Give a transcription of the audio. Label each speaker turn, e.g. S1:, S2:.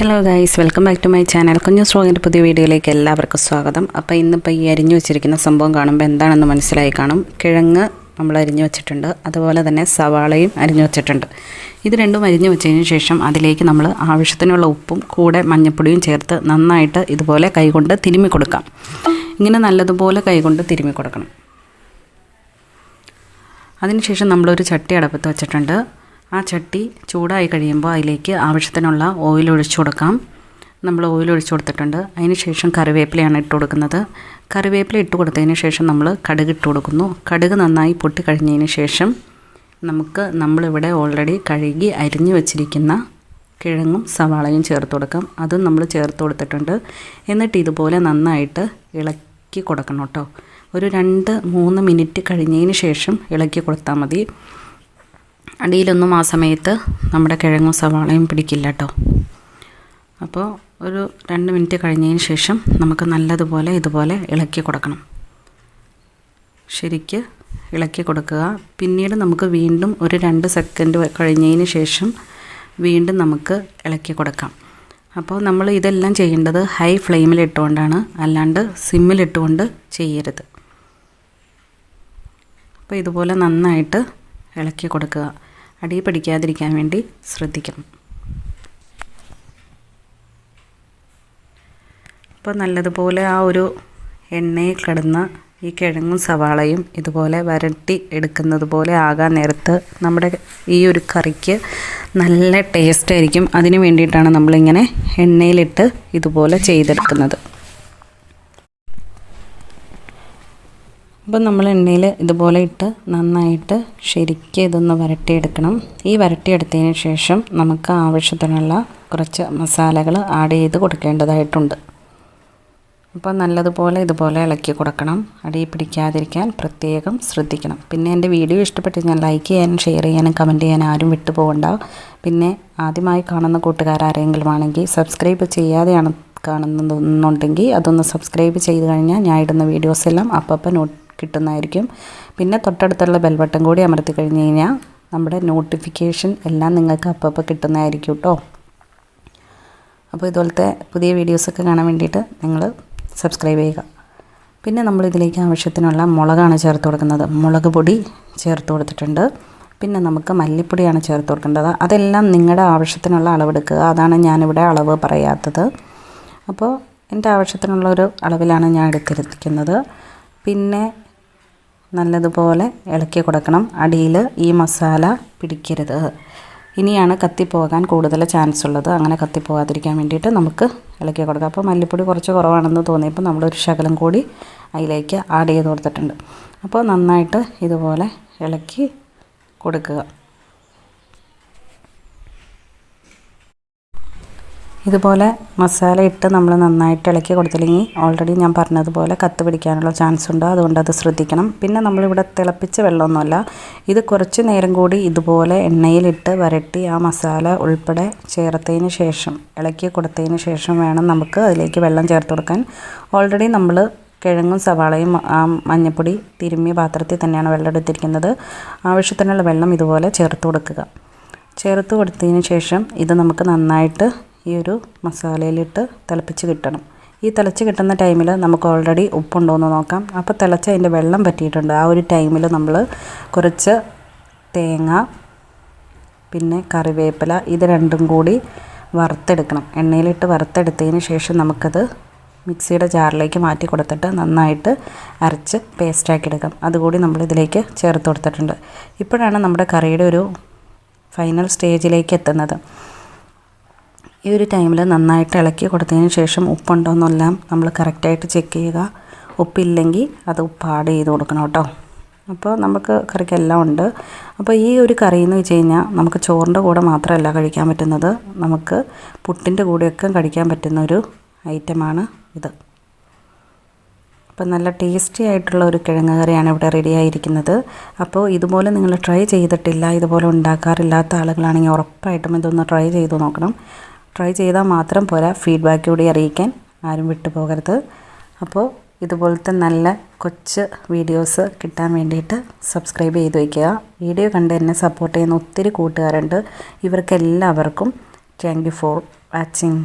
S1: Hello guys welcome back to my channel കുഞ്ഞു സ്ട്രോങ്ങിന്റെ പുതിയ വീഡിയോയിലേക്ക് എല്ലാവർക്കും സ്വാഗതം. അപ്പോൾ ഇന്നിപ്പോൾ ഈ അരിഞ്ഞു വെച്ചിരിക്കുന്ന സംഭവം കാണുമ്പോൾ എന്താണെന്ന് മനസ്സിലായി കാണും. കിഴങ്ങ് നമ്മൾ അരിഞ്ഞു വെച്ചിട്ടുണ്ട്. അതുപോലെ തന്നെ സവാളയും അരിഞ്ഞു വെച്ചിട്ടുണ്ട്. ഇത് രണ്ടും അരിഞ്ഞു വെച്ചതിന് ശേഷം അതിലേക്ക് നമ്മൾ ആവശ്യത്തിനുള്ള ഉപ്പും കൂടെ മഞ്ഞൾപ്പൊടിയും ചേർത്ത് നന്നായിട്ട് ഇതുപോലെ കൈകൊണ്ട് തിരുമ്മി കൊടുക്കാം. ഇങ്ങനെ നല്ലതുപോലെ കൈകൊണ്ട് തിരുമ്മി കൊടുക്കണം. അതിനുശേഷം നമ്മളൊരു ചട്ടി അടപ്പത്ത് വെച്ചിട്ടുണ്ട്. ആ ചട്ടി ചൂടായി കഴിയുമ്പോൾ അതിലേക്ക് ആവശ്യത്തിനുള്ള ഓയിൽ ഒഴിച്ചു കൊടുക്കാം. നമ്മൾ ഓയിൽ ഒഴിച്ചു കൊടുത്തിട്ടുണ്ട്. അതിന് ശേഷം കറിവേപ്പിലയാണ് ഇട്ട് കൊടുക്കുന്നത്. കറിവേപ്പില ഇട്ട് കൊടുത്തതിന് ശേഷം നമ്മൾ കടുക് ഇട്ട് കൊടുക്കുന്നു. കടുക് നന്നായി പൊട്ടി കഴിഞ്ഞതിന് ശേഷം നമുക്ക് നമ്മളിവിടെ ഓൾറെഡി കഴുകി അരിഞ്ഞു വച്ചിരിക്കുന്ന കിഴങ്ങും സവാളയും ചേർത്ത് കൊടുക്കാം. അതും നമ്മൾ ചേർത്ത് കൊടുത്തിട്ടുണ്ട്. എന്നിട്ട് ഇതുപോലെ നന്നായിട്ട് ഇളക്കി കൊടുക്കണം കേട്ടോ. ഒരു രണ്ട് മൂന്ന് മിനിറ്റ് കഴിഞ്ഞതിന് ശേഷം ഇളക്കി കൊടുത്താൽ മതി. അടിയിലൊന്നും ആ സമയത്ത് നമ്മുടെ കിഴങ്ങും സവാളയും പിടിക്കില്ല കേട്ടോ അപ്പോൾ ഒരു രണ്ട് മിനിറ്റ് കഴിഞ്ഞതിന് ശേഷം നമുക്ക് നല്ലതുപോലെ ഇതുപോലെ ഇളക്കി കൊടുക്കണം. ശരിക്ക് ഇളക്കി കൊടുക്കുക. പിന്നീട് നമുക്ക് വീണ്ടും ഒരു രണ്ട് സെക്കൻഡ് കഴിഞ്ഞതിന് ശേഷം വീണ്ടും നമുക്ക് ഇളക്കി കൊടുക്കാം. അപ്പോൾ നമ്മൾ ഇതെല്ലാം ചെയ്യേണ്ടത് ഹൈ ഫ്ലെയിമിലിട്ടുകൊണ്ടാണ് അല്ലാണ്ട് സിമ്മിലിട്ടുകൊണ്ട് ചെയ്യരുത്. അപ്പോൾ ഇതുപോലെ നന്നായിട്ട് ഇളക്കി കൊടുക്കുക. അടി പിടിക്കാതിരിക്കാൻ വേണ്ടി ശ്രദ്ധിക്കണം. അപ്പോൾ നല്ലതുപോലെ ആ ഒരു എണ്ണയിൽ കിടന്ന ഈ കിഴങ്ങും സവാളയും ഇതുപോലെ വരട്ടി എടുക്കുന്നത് പോലെ ആകാൻ നേരത്ത് നമ്മുടെ ഈ ഒരു കറിക്ക് നല്ല ടേസ്റ്റ് ആയിരിക്കും. അതിന് വേണ്ടിയിട്ടാണ് നമ്മളിങ്ങനെ എണ്ണയിലിട്ട് ഇതുപോലെ ചെയ്തെടുക്കുന്നത്. അപ്പോൾ നമ്മൾ എണ്ണയിൽ ഇതുപോലെ ഇട്ട് നന്നായിട്ട് ശരിക്കും ഇതൊന്ന് വരട്ടിയെടുക്കണം. ഈ വരട്ടിയെടുത്തതിന് ശേഷം നമുക്ക് ആവശ്യത്തിനുള്ള കുറച്ച് മസാലകൾ ആഡ് ചെയ്ത് കൊടുക്കേണ്ടതായിട്ടുണ്ട്. അപ്പോൾ നല്ലതുപോലെ ഇതുപോലെ ഇളക്കി കൊടുക്കണം. അടി പിടിക്കാതിരിക്കാൻ പ്രത്യേകം ശ്രദ്ധിക്കണം. പിന്നെ എന്റെ വീഡിയോ ഇഷ്ടപ്പെട്ട് ഞാൻ ലൈക്ക് ചെയ്യാനും ഷെയർ ചെയ്യാനും കമന്റ് ചെയ്യാനും ആരും വിട്ടുപോകണ്ട പിന്നെ ആദ്യമായി കാണുന്ന കൂട്ടുകാരാരെങ്കിലും ആണെങ്കിൽ സബ്സ്ക്രൈബ് ചെയ്യാതെയാണ് കാണുന്നതെന്നുണ്ടെങ്കിൽ അതൊന്ന് സബ്സ്ക്രൈബ് ചെയ്ത് കഴിഞ്ഞാൽ ഞാൻ ഇടുന്ന വീഡിയോസ് എല്ലാം അപ്പം നോട്ട് കിട്ടുന്നതായിരിക്കും. പിന്നെ തൊട്ടടുത്തുള്ള ബെൽബട്ടൺ കൂടി അമർത്തി കഴിഞ്ഞ് കഴിഞ്ഞാൽ നമ്മുടെ നോട്ടിഫിക്കേഷൻ എല്ലാം നിങ്ങൾക്ക് അപ്പം കിട്ടുന്നതായിരിക്കും കേട്ടോ അപ്പോൾ ഇതുപോലത്തെ പുതിയ വീഡിയോസൊക്കെ കാണാൻ വേണ്ടിയിട്ട് നിങ്ങൾ സബ്സ്ക്രൈബ് ചെയ്യുക. പിന്നെ നമ്മൾ ഇതിലേക്ക് ആവശ്യത്തിനുള്ള മുളകാണ് ചേർത്ത് കൊടുക്കുന്നത്. മുളക് പൊടി ചേർത്ത് കൊടുത്തിട്ടുണ്ട്. പിന്നെ നമുക്ക് മല്ലിപ്പൊടിയാണ് ചേർത്ത് കൊടുക്കേണ്ടത്. അതെല്ലാം നിങ്ങളുടെ ആവശ്യത്തിനുള്ള അളവെടുക്കുക. അതാണ് ഞാനിവിടെ അളവ് പറയാത്തത്. അപ്പോൾ എന്റെ ആവശ്യത്തിനുള്ള ഒരു അളവിലാണ് ഞാൻ എടുത്തിരിക്കുന്നത്. പിന്നെ നല്ലതുപോലെ ഇളക്കി കൊടുക്കണം. അടിയിൽ ഈ മസാല പിടിക്കരുത്. ഇനിയാണ് കത്തിപ്പോകാൻ കൂടുതൽ ചാൻസ് ഉള്ളത്. അങ്ങനെ കത്തിപ്പോകാതിരിക്കാൻ വേണ്ടിയിട്ട് നമുക്ക് ഇളക്കി കൊടുക്കാം. അപ്പോൾ മല്ലിപ്പൊടി കുറച്ച് കുറവാണെന്ന് തോന്നിയപ്പോൾ നമ്മളൊരു ശകലം കൂടി അതിലേക്ക് ആഡ് ചെയ്ത് കൊടുത്തിട്ടുണ്ട്. അപ്പോൾ നന്നായിട്ട് ഇതുപോലെ ഇളക്കി കൊടുക്കുക. ഇതുപോലെ മസാല ഇട്ട് നമ്മൾ നന്നായിട്ട് ഇളക്കി കൊടുത്തില്ലെങ്കിൽ ഓൾറെഡി ഞാൻ പറഞ്ഞതുപോലെ കത്ത് പിടിക്കാനുള്ള ചാൻസ് ഉണ്ട്. അതുകൊണ്ട് അത് ശ്രദ്ധിക്കണം. പിന്നെ നമ്മളിവിടെ തിളപ്പിച്ച വെള്ളമൊന്നുമല്ല ഇത് കുറച്ച് നേരം കൂടി ഇതുപോലെ എണ്ണയിലിട്ട് വരട്ടി ആ മസാല ഉൾപ്പെടെ ചേർത്തതിന് ശേഷം ഇളക്കി കൊടുത്തതിന് ശേഷം വേണം നമുക്ക് അതിലേക്ക് വെള്ളം ചേർത്ത് കൊടുക്കാൻ. ഓൾറെഡി നമ്മൾ കിഴങ്ങും സവാളയും ആ മഞ്ഞപ്പൊടി തിരുമ്മിയ പാത്രത്തിൽ തന്നെയാണ് വെള്ളം എടുത്തിരിക്കുന്നത്. ആവശ്യത്തിനുള്ള വെള്ളം ഇതുപോലെ ചേർത്ത് കൊടുക്കുക. ചേർത്ത് കൊടുത്തതിന് ശേഷം ഇത് നമുക്ക് നന്നായിട്ട് ഈ ഒരു മസാലയിലിട്ട് തിളപ്പിച്ച് കിട്ടണം. ഈ തിളച്ച് കിട്ടുന്ന ടൈമിൽ നമുക്ക് ഓൾറെഡി ഉപ്പുണ്ടോ എന്ന് നോക്കാം. അപ്പോൾ തിളച്ച് അതിന്റെ വെള്ളം പറ്റിയിട്ടുണ്ട്. ആ ഒരു ടൈമിൽ നമ്മൾ കുറച്ച് തേങ്ങ പിന്നെ കറിവേപ്പില ഇത് രണ്ടും കൂടി വറുത്തെടുക്കണം. എണ്ണയിലിട്ട് വറുത്തെടുത്തതിന് ശേഷം നമുക്കത് മിക്സിയുടെ ജാറിലേക്ക് മാറ്റി കൊടുത്തിട്ട് നന്നായിട്ട് അരച്ച് പേസ്റ്റാക്കി എടുക്കാം. അതുകൂടി നമ്മൾ ഇതിലേക്ക് ചേർത്ത് കൊടുത്തിട്ടുണ്ട്. ഇപ്പോഴാണ് നമ്മുടെ കറിയുടെ ഒരു ഫൈനൽ സ്റ്റേജിലേക്ക് എത്തുന്നത്. ഈ ഒരു ടൈമിൽ നന്നായിട്ട് ഇളക്കി കൊടുത്തതിന് ശേഷം ഉപ്പുണ്ടോ എന്നെല്ലാം നമ്മൾ കറക്റ്റായിട്ട് ചെക്ക് ചെയ്യുക. ഉപ്പില്ലെങ്കിൽ അത് ഉപ്പ് ആഡ് ചെയ്ത് കൊടുക്കണം കേട്ടോ. അപ്പോൾ നമുക്ക് കറിക്കെല്ലാം ഉണ്ട്. അപ്പോൾ ഈ ഒരു കറി എന്ന് വെച്ച് കഴിഞ്ഞാൽ നമുക്ക് ചോറിന്റെ കൂടെ മാത്രമല്ല കഴിക്കാൻ പറ്റുന്നത്. നമുക്ക് പുട്ടിന്റെ കൂടെയൊക്കെ കഴിക്കാൻ പറ്റുന്ന ഒരു ഐറ്റമാണ് ഇത്. അപ്പോൾ നല്ല ടേസ്റ്റി ആയിട്ടുള്ള ഒരു കിഴങ്ങ് കറിയാണ് ഇവിടെ റെഡി ആയിരിക്കുന്നത്. അപ്പോൾ ഇതുപോലെ നിങ്ങൾ ട്രൈ ചെയ്തിട്ടില്ല ഇതുപോലെ ഉണ്ടാക്കാറില്ലാത്ത ആളുകളാണെങ്കിൽ ഉറപ്പായിട്ടും ഇതൊന്ന് ട്രൈ ചെയ്ത് നോക്കണം. ട്രൈ ചെയ്താൽ മാത്രം പോരാ. ഫീഡ്ബാക്ക് കൂടി അറിയിക്കാൻ ആരും വിട്ടുപോകരുത് അപ്പോൾ ഇതുപോലത്തെ നല്ല കൊച്ച് വീഡിയോസ് കിട്ടാൻ വേണ്ടിയിട്ട് സബ്സ്ക്രൈബ് ചെയ്ത് വയ്ക്കുക. വീഡിയോ കണ്ട് എന്നെ സപ്പോർട്ട് ചെയ്യുന്ന ഒത്തിരി കൂട്ടുകാരുണ്ട്. ഇവർക്കെല്ലാവർക്കും താങ്ക് യു ഫോർ വാച്ചിങ്